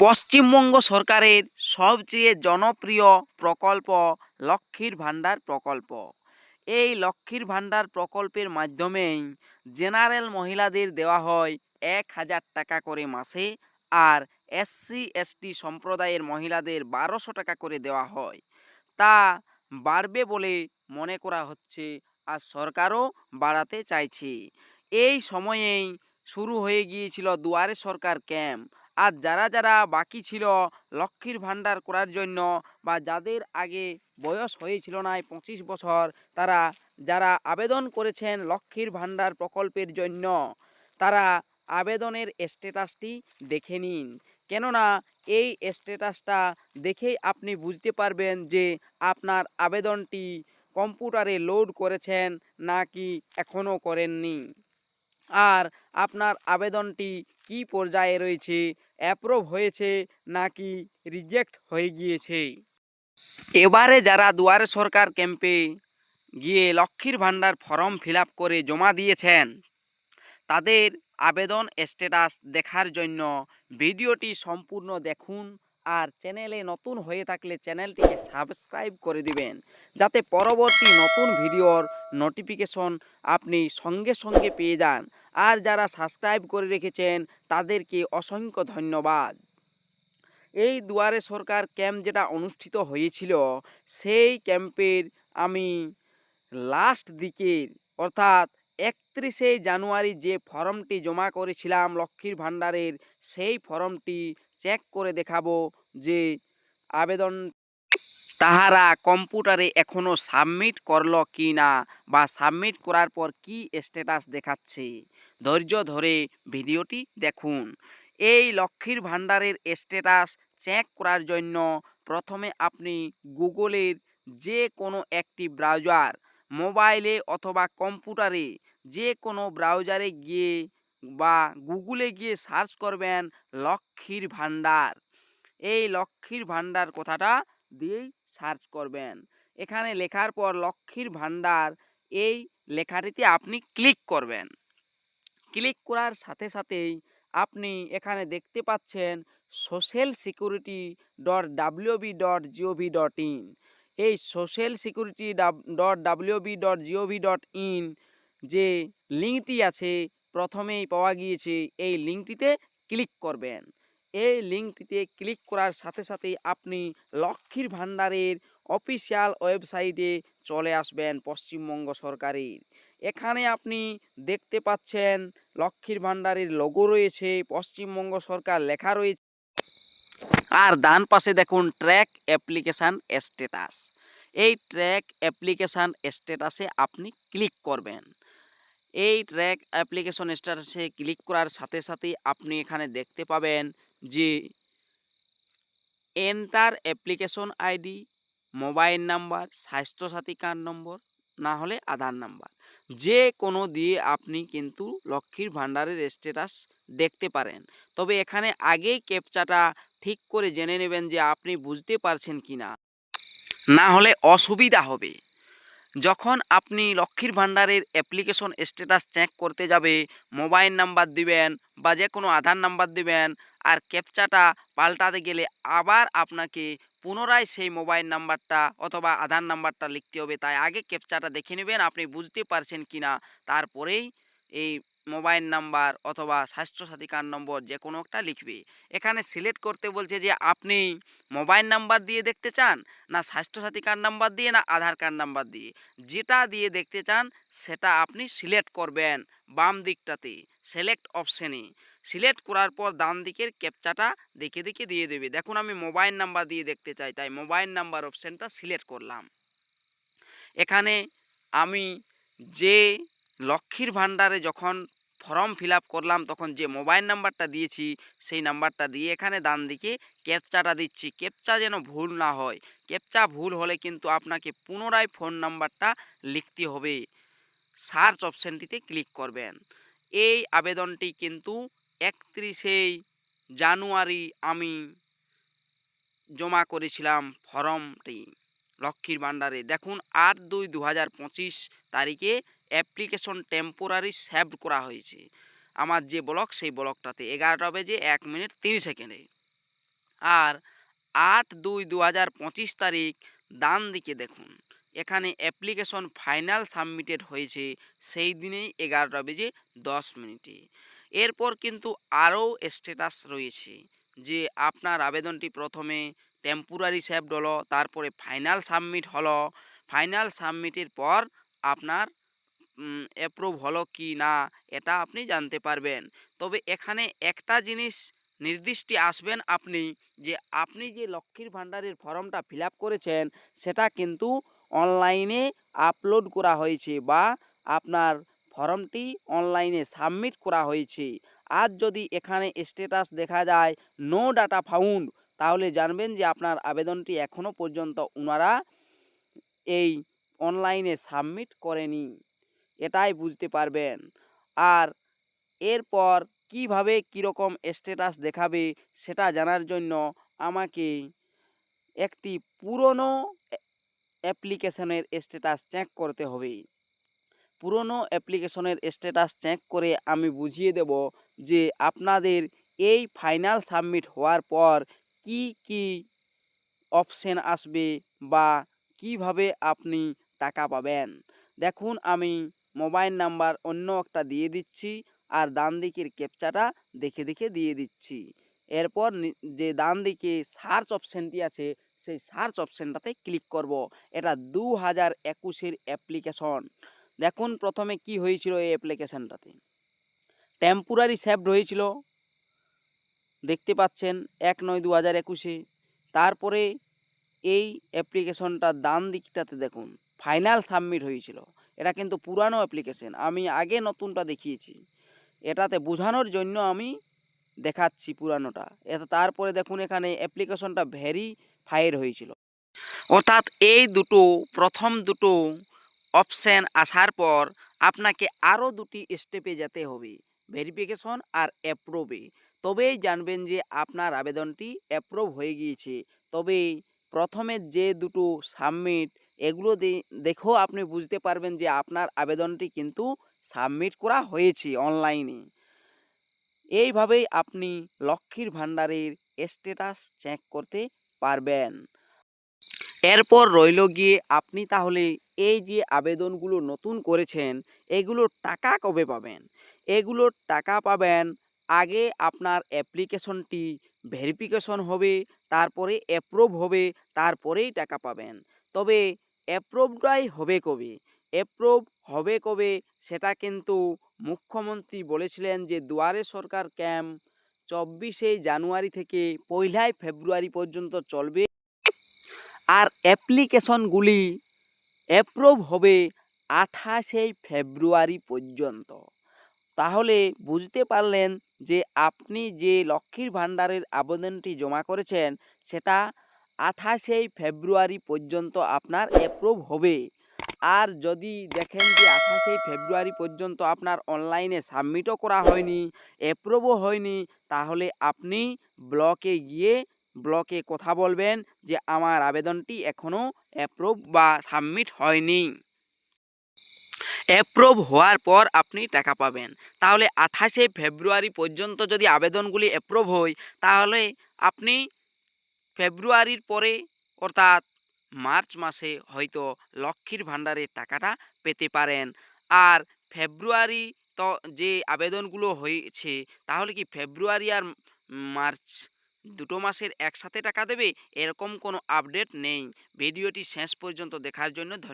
পশ্চিমবঙ্গ সরকারের সবচেয়ে জনপ্রিয় প্রকল্প লক্ষ্মীর ভাণ্ডার প্রকল্প। এই লক্ষ্মীর ভাণ্ডার প্রকল্পের মাধ্যমেই জেনারেল মহিলাদের দেওয়া হয় এক হাজার টাকা করে মাসে আর এসসি এসটি সম্প্রদায়ের মহিলাদের বারোশো টাকা করে দেওয়া হয়। তা বাড়বে বলে মনে করা হচ্ছে আর সরকারও বাড়াতে চাইছে। এই সময়েই শুরু হয়ে গিয়েছিল দুয়ারে সরকার ক্যাম্প। আর যারা যারা বাকি ছিল লক্ষ্মীর ভাণ্ডার করার জন্য বা যাদের আগে বয়স হয়েছিল না পঁচিশ বছর, তারা, যারা আবেদন করেছেন লক্ষ্মীর ভাণ্ডার প্রকল্পের জন্য, তারা আবেদনের স্ট্যাটাসটি দেখে নিন। কেননা এই স্ট্যাটাসটা দেখেই আপনি বুঝতে পারবেন যে আপনার আবেদনটি কম্পিউটারে লোড করেছেন নাকি এখনও করেননি। আর আপনার আবেদনটি কি পর্যায়ে রয়েছে অ্যাপ্রুভ হয়েছে নাকি রিজেক্ট হয়ে গিয়েছে। এবারে যারা দুয়ারে সরকার ক্যাম্পে গিয়ে লক্ষ্মীর ভাণ্ডার ফর্ম ফিল করে জমা দিয়েছেন, তাদের আবেদন স্ট্যাটাস দেখার জন্য ভিডিওটি সম্পূর্ণ দেখুন। আর চ্যানেলে নতুন হয়ে থাকলে চ্যানেলটিকে সাবস্ক্রাইব করে দিবেন। যাতে পরবর্তী নতুন ভিডিওর নোটিফিকেশন আপনি সঙ্গে সঙ্গে পেয়ে যান। আর যারা সাবস্ক্রাইব করে রেখেছেন, তাদেরকে অসংখ্য ধন্যবাদ। এই দুয়ারে সরকার ক্যাম্প যেটা অনুষ্ঠিত হয়েছিল, সেই ক্যাম্পের আমি লাস্ট দিকের, অর্থাৎ একত্রিশে জানুয়ারি যে ফর্মটি জমা করেছিলাম লক্ষ্মীর ভাণ্ডারের, সেই ফর্মটি চেক করে দেখাবো যে আবেদন তাহারা কম্পিউটারে এখনও সাবমিট করল কি না বা সাবমিট করার পর কি স্ট্যাটাস দেখাচ্ছে? ধৈর্য ধরে ভিডিওটি দেখুন। এই লক্ষ্মীর ভাণ্ডারের স্ট্যাটাস চেক করার জন্য প্রথমে আপনি গুগলের যে কোনো একটি ব্রাউজার মোবাইলে অথবা কম্পিউটারে যে কোনো ব্রাউজারে গিয়ে বা গুগলে গিয়ে সার্চ করবেন লক্ষ্মীর ভাণ্ডার। এই লক্ষ্মীর ভাণ্ডার কথাটা দিয়েই সার্চ করবেন। এখানে লেখার পর লক্ষ্মীর ভাণ্ডার এই লেখাটিতে আপনি ক্লিক করবেন। ক্লিক করার সাথে সাথেই আপনি এখানে দেখতে পাচ্ছেন social security dot WB dot GOV dot in এই social security dot WB dot GOV dot in যে লিঙ্কটি আছে, প্রথমেই পাওয়া গিয়েছে, এই লিঙ্কটিতে ক্লিক করবেন। এই লিঙ্কটিতে ক্লিক করার সাথে সাথেই আপনি লক্ষ্মীর ভাণ্ডারের অফিসিয়াল ওয়েবসাইটে চলে আসবেন পশ্চিমবঙ্গ সরকারের। এখানে আপনি দেখতে পাচ্ছেন লক্ষ্মীর ভাণ্ডারের লোগো রয়েছে, পশ্চিমবঙ্গ সরকার লেখা রয়েছে আর ডান পাশে দেখুন ট্র্যাক অ্যাপ্লিকেশান স্ট্যাটাস এই ট্র্যাক অ্যাপ্লিকেশান স্ট্যাটাসে আপনি ক্লিক করবেন। এই ট্র্যাক অ্যাপ্লিকেশন স্ট্যাটাসে ক্লিক করার সাথে সাথে আপনি এখানে দেখতে পাবেন যে enter application ID mobile number Swasthya Sathi card number না হলে আধার নাম্বার যে কোনো দিয়ে আপনি কিন্তু লক্ষ্মীর ভাণ্ডারের স্ট্যাটাস দেখতে পারেন। তবে এখানে আগেই ক্যাপচাটা ঠিক করে জেনে নেবেন যে আপনি বুঝতে পারছেন কি না না হলে অসুবিধা হবে। যখন আপনি লক্ষ্মীর ভাণ্ডারের অ্যাপ্লিকেশন স্ট্যাটাস চেক করতে যাবে মোবাইল নাম্বার দিবেন বা যে কোনো আধার নাম্বার দিবেন, আর ক্যাপচাটা পাল্টাতে গেলে আবার আপনাকে পুনরায় সেই মোবাইল নাম্বারটা অথবা আধার নাম্বারটা লিখতে হবে। তাই আগে ক্যাপচাটা দেখে নেবেন আপনি বুঝতে পারছেন কি না তারপরেই এই মোবাইল নাম্বার অথবা স্বাস্থ্যসাথী কার্ড নম্বর যে কোনো একটা লিখবে। এখানে সিলেক্ট করতে বলছে যে, আপনি মোবাইল নাম্বার দিয়ে দেখতে চান? না স্বাস্থ্যসাথী কার্ড নাম্বার দিয়ে না আধার কার্ড নাম্বার দিয়ে? যেটা দিয়ে দেখতে চান, সেটা আপনি সিলেক্ট করবেন বাম দিকটাতে সিলেক্ট অপশানে সিলেক্ট করার পর ডান দিকের ক্যাপচাটা দেখে দেখে দিয়ে দেবে। দেখুন আমি মোবাইল নাম্বার দিয়ে দেখতে চাই, তাই মোবাইল নাম্বার অপশানটা সিলেক্ট করলাম। এখানে আমি যে লক্ষ্মীর ভাণ্ডারে যখন ফর্ম ফিল করলাম, তখন যে মোবাইল নাম্বারটা দিয়েছি, সেই নাম্বারটা দিয়ে এখানে ডান দিকে ক্যাপচাটা দিচ্ছি। ক্যাপচা যেন ভুল না হয়। ক্যাপচা ভুল হলে কিন্তু আপনাকে পুনরায় ফোন নাম্বারটা লিখতে হবে। সার্চ অপশানটিতে ক্লিক করবেন। এই আবেদনটি কিন্তু একত্রিশে জানুয়ারি আমি জমা করেছিলাম ফর্মটি, লক্ষ্মীর ভাণ্ডারে। দেখুন, আট দুই দু হাজার পঁচিশ তারিখে অ্যাপ্লিকেশন টেম্পোরারি সেভ করা হয়েছে। আমার যে ব্লক, সেই ব্লকটাতে এগারোটা বেজে এক মিনিট তিরিশ সেকেন্ডে। আর আট দুই দু হাজার পঁচিশ তারিখ, ডান দিকে দেখুন, এখানে অ্যাপ্লিকেশন ফাইনাল সাবমিটেড হয়েছে, সেই দিনেই এগারোটা বেজে দশ মিনিটে। এরপর কিন্তু আরও স্ট্যাটাস রয়েছে যে আপনার আবেদনটি প্রথমে টেম্পোরারি সেভড হলো, তারপরে ফাইনাল সাবমিট হলো। ফাইনাল সাবমিটের পর আপনার অ্যাপ্রুভ হলো কি না, এটা আপনি জানতে পারবেন। তবে এখানে একটা জিনিস নির্দিষ্ট আসবেন আপনি, যে আপনি যে লক্ষ্মীর ভাণ্ডারের ফর্মটা ফিল করেছেন, সেটা কিন্তু অনলাইনে আপলোড করা হয়েছে বা আপনার ফর্মটি অনলাইনে সাবমিট করা হয়েছে। আর যদি এখানে স্ট্যাটাস দেখা যায়, নো ডাটা ফাউন্ড তাহলে জানবেন যে আপনার আবেদনটি এখনও পর্যন্ত ওনারা এই অনলাইনে সাবমিট করেনি। এটাই বুঝতে পারবেন। আর এরপর কীভাবে কীরকম স্ট্যাটাস দেখাবে সেটা জানার জন্য আমাকে একটি পুরনো অ্যাপ্লিকেশনের স্ট্যাটাস চেক করতে হবে। পুরনো অ্যাপ্লিকেশনের স্ট্যাটাস চেক করে আমি বুঝিয়ে দেব যে আপনাদের এই ফাইনাল সাবমিট হওয়ার পর কি কি অপশন আসবে বা কীভাবে আপনি টাকা পাবেন। দেখুন, আমি মোবাইল নাম্বার অন্য একটা দিয়ে দিচ্ছি আর ডান দিকের ক্যাপচাটা দেখে দেখে দিয়ে দিচ্ছি। এরপর যে ডান দিকে সার্চ অপশানটি আছে, সেই সার্চ অপশানটাতে ক্লিক করব। এটা দু হাজার একুশের অ্যাপ্লিকেশন। দেখুন প্রথমে কি হয়েছিল এই অ্যাপ্লিকেশানটাতে টেম্পোরারি সেভড হয়েছিল। দেখতে পাচ্ছেন, এক নয় দু হাজার একুশে। তারপরে এই অ্যাপ্লিকেশনটার ডান দিকটাতে দেখুন ফাইনাল সাবমিট হয়েছিল। এটা কিন্তু পুরানো অ্যাপ্লিকেশন আমি আগে নতুনটা দেখিয়েছি। এটাতে বোঝানোর জন্য আমি দেখাচ্ছি পুরানোটা। এটা তারপরে দেখুন এখানে অ্যাপ্লিকেশনটা ভেরিফাইড হয়েছিল। অর্থাৎ এই দুটো, প্রথম দুটো অপশান আসার পর আপনাকে আরও দুটি স্টেপে যেতে হবে। ভেরিফিকেশন আর অ্যাপ্রুভে। তবেই জানবেন যে আপনার আবেদনটি অ্যাপ্রুভ হয়ে গিয়েছে। তবে প্রথমে যে দুটো সাবমিট, এগুলো দেখেও আপনি বুঝতে পারবেন যে আপনার আবেদনটি কিন্তু সাবমিট করা হয়েছে অনলাইনে। এইভাবেই আপনি লক্ষ্মীর ভাণ্ডারের স্ট্যাটাস চেক করতে পারবেন। এরপর রইল গিয়ে আপনি তাহলে এই যে আবেদনগুলো নতুন করেছেন এগুলোর টাকা কবে পাবেন? এগুলোর টাকা পাবেন আগে আপনার অ্যাপ্লিকেশনটি ভেরিফিকেশন হবে, তারপরে অ্যাপ্রুভ হবে, তারপরেই টাকা পাবেন। তবে অ্যাপ্রুভটাই হবে কবে? অ্যাপ্রুভ হবে কবে সেটা কিন্তু মুখ্যমন্ত্রী বলেছিলেন যে দুয়ারে সরকার ক্যাম্প চব্বিশে জানুয়ারি থেকে পয়লাই ফেব্রুয়ারি পর্যন্ত চলবে। আর অ্যাপ্লিকেশনগুলি অ্যাপ্রুভ হবে আঠাশে ফেব্রুয়ারি পর্যন্ত। তাহলে বুঝতে পারলেন যে আপনি যে লক্ষ্মীর ভাণ্ডারের আবেদনটি জমা করেছেন, সেটা আঠাশে ফেব্রুয়ারি পর্যন্ত আপনার অ্যাপ্রুভ হবে। আর যদি দেখেন যে আঠাশে ফেব্রুয়ারি পর্যন্ত আপনার অনলাইনে সাবমিটও করা হয়নি অ্যাপ্রুভও হয়নি, তাহলে আপনি ব্লকে গিয়ে ব্লকে কথা বলবেন যে, আমার আবেদনটি এখনও অ্যাপ্রুভ বা সাবমিট হয়নি। অ্যাপ্রুভ হওয়ার পর আপনি টাকা পাবেন। তাহলে আঠাশে ফেব্রুয়ারি পর্যন্ত যদি আবেদনগুলি অ্যাপ্রুভ হয়, তাহলে আপনি ফেব্রুয়ারির পরে, অর্থাৎ মার্চ মাসে হয়তো লক্ষ্মীর ভাণ্ডারের টাকাটা পেতে পারেন। আর ফেব্রুয়ারি তো, যে আবেদনগুলো হয়েছে, তাহলে কি ফেব্রুয়ারি আর মার্চ দুটো মাসের একসাথে টাকা দেবে, এরকম কোনো আপডেট নেই। ভিডিওটি শেষ পর্যন্ত দেখার জন্য ধন্যবাদ।